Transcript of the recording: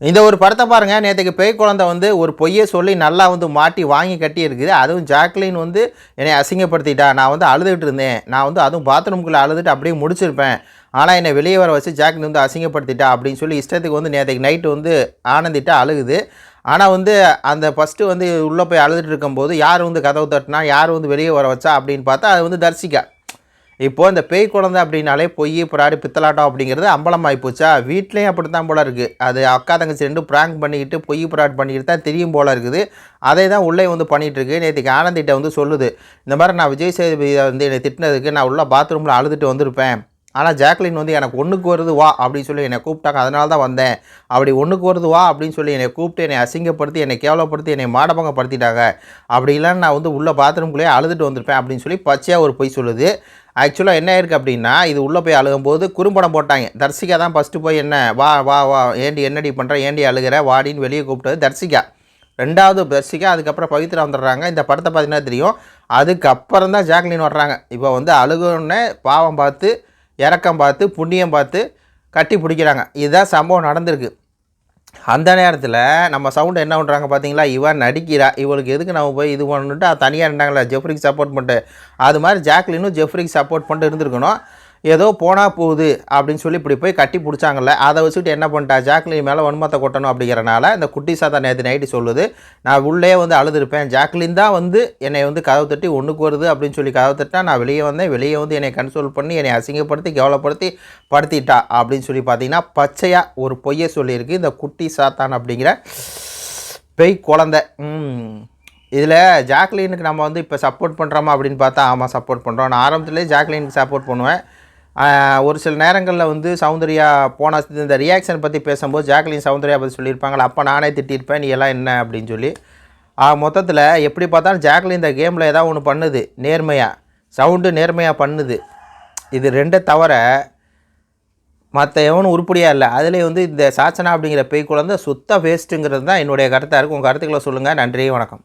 இந்த ஒரு படத்தை பாருங்கள் நேற்றுக்கு பேய் குழந்தை வந்து ஒரு பொய்யை சொல்லி நல்லா வந்து மாட்டி வாங்கி கட்டி இருக்குது அதுவும் ஜாக்லின் வந்து என்னை அசிங்கப்படுத்திட்டா. நான் வந்து அழுதுகிட்டு இருந்தேன். நான் வந்து அதுவும் பாத்ரூம்குள்ளே அழுதுட்டு அப்படியே முடிச்சிருப்பேன். ஆனால் என்னை வெளியே வர வச்சு ஜாக்லின் வந்து அசிங்கப்படுத்திட்டா அப்படின்னு சொல்லி இஷ்டத்துக்கு வந்து நேற்றுக்கு நைட்டு வந்து ஆனந்திட்டு அழுகுது. ஆனால் வந்து அந்த ஃபஸ்ட்டு வந்து உள்ளே போய் அழுதுட்டு இருக்கும்போது யார் வந்து கதவு தட்டினா யார் வந்து வெளியே வர வச்சா அப்படின்னு பார்த்தா அது வந்து தர்சிகா இப்போது இந்த பேய் குழந்தை அப்படின்னாலே பொய் புறாடி பித்தலாட்டம் அப்படிங்கிறது அம்பலமாகி போச்சா? வீட்லேயும் அப்படி தான் போல இருக்குது அது அக்கா தங்கச்சி ரெண்டு ப்ராங்க் பண்ணிக்கிட்டு பொய் புறாட் பண்ணிக்கிட்டு தான் தெரியும் போல இருக்குது. அதே தான் உள்ளே வந்து பண்ணிகிட்ருக்கு நேற்றுக்கு ஆனந்திட்ட வந்து சொல்லுது. இந்த மாதிரி நான் விஜய் சேதுபதி வந்து என்னை திட்டினதுக்கு நான் உள்ள பாத்ரூமில் அழுதுட்டு வந்திருப்பேன். ஆனால் ஜாக்லின் வந்து எனக்கு ஒன்றுக்கு வருது வா அப்படின்னு சொல்லி என்னை கூப்பிட்டாங்க. அதனால தான் வந்தேன். அப்படி ஒன்றுக்கு வருது வா அப்படின்னு சொல்லி என்னை கூப்பிட்டு என்னை அசிங்கப்படுத்தி என்னை கேவலப்படுத்தி என்னை மாடபங்கப்படுத்திட்டாங்க. அப்படி இல்லைன்னு நான் வந்து உள்ளே பாத்ரூம்குள்ளேயே அழுதுட்டு வந்திருப்பேன் அப்படின்னு சொல்லி பச்சையாக ஒரு பொய் சொல்லுது. ஆக்சுவலாக என்ன இருக்குது அப்படின்னா இது உள்ளே போய் அழுகும்போது குறும்படம் போட்டாங்க. தர்சிகா தான் ஃபஸ்ட்டு போய் என்ன வா வா வா ஏண்டி என்னடி பண்ணுற ஏண்டி அழுகிற வாடின்னு வெளியே கூப்பிட்டது தர்சிகா ரெண்டாவது தர்சிகா அதுக்கப்புறம் பவித்ரா வந்துடுறாங்க. இந்த படத்தை பார்த்தீங்கன்னா தெரியும். அதுக்கப்புறம் தான் ஜாக்லின் வர்றாங்க. இப்போ வந்து அழுகுன்னே பாவம் பார்த்து இறக்கம் பார்த்து புண்ணியம் பார்த்து கட்டி பிடிக்கிறாங்க. இதுதான் சம்பவம் நடந்திருக்கு. அந்த நேரத்தில் நம்ம சவுண்டு என்ன பண்ணுறாங்க பார்த்தீங்களா இவன் நடிக்கிறா. இவளுக்கு எதுக்கு நம்ம போய் இது பண்ணிட்டு தனியாக இருந்தாங்களா? ஜெஃப்ரிக்கு சப்போர்ட் பண்ணிட்டு. அது மாதிரி ஜாக்லினும் ஜெஃப்ரிக்கு சப்போர்ட் பண்ணிட்டு இருந்திருக்கணும். ஏதோ போனால் போகுது அப்படின்னு சொல்லி இப்படி போய் கட்டி பிடிச்சாங்கல்ல அதை வச்சுட்டு என்ன பண்ணிட்டா ஜாக்லின் மேலே வன்மத்தை கொட்டணும் அப்படிங்கிறனால இந்த குட்டி சாத்தா நேற்று நைட்டு சொல்லுது நான் உள்ளே வந்து அழுதுருப்பேன் ஜாக்லின் தான் வந்து என்னை வந்து கதவு தட்டி ஒன்றுக்கு வருது அப்படின்னு சொல்லி கதவு தட்டினா நான் வெளியே வந்தேன் வெளியே வந்து என்னை கன்சோல் பண்ணி என்னை அசிங்கப்படுத்தி கேவலப்படுத்தி படுத்திட்டா அப்படின்னு சொல்லி பார்த்தீங்கன்னா பச்சையாக ஒரு பொய்யை சொல்லியிருக்கு இந்த குட்டி சாத்தான் அப்படிங்கிற பெய் குழந்தை. இதில் ஜாக்லினுக்கு நம்ம வந்து இப்போ சப்போர்ட் பண்ணுறோமா அப்படின்னு பார்த்தா ஆமாம் சப்போர்ட் பண்ணுறோம் நான் ஆரம்பத்துலேயே ஜாக்லினுக்கு சப்போர்ட் பண்ணுவேன். ஒரு சில நேரங்களில் வந்து சௌந்தர்யா போன இந்த ரியாக்ஷன் பற்றி பேசும்போது ஜாக்லின் சௌந்தர்யா பற்றி சொல்லியிருப்பாங்களா அப்போ நானே திட்டியிருப்பேன் நீ எல்லாம் என்ன? அப்படின்னு சொல்லி. மொத்தத்தில் எப்படி பார்த்தாலும் ஜாக்லின் இந்த கேமில் ஏதாவது ஒன்று பண்ணுது நேர்மையாக சவுண்டு நேர்மையாக பண்ணுது. இது ரெண்டை தவிர மற்ற எவனும் உருப்படியாக இல்லை. அதிலே வந்து இந்த சாச்சனா அப்படிங்கிற பேய் குழந்தை சுத்த வேஸ்ட்டுங்கிறது தான் என்னுடைய கருத்தாக இருக்கும் உங்கள் கருத்துக்களை சொல்லுங்கள் நன்றி வணக்கம்.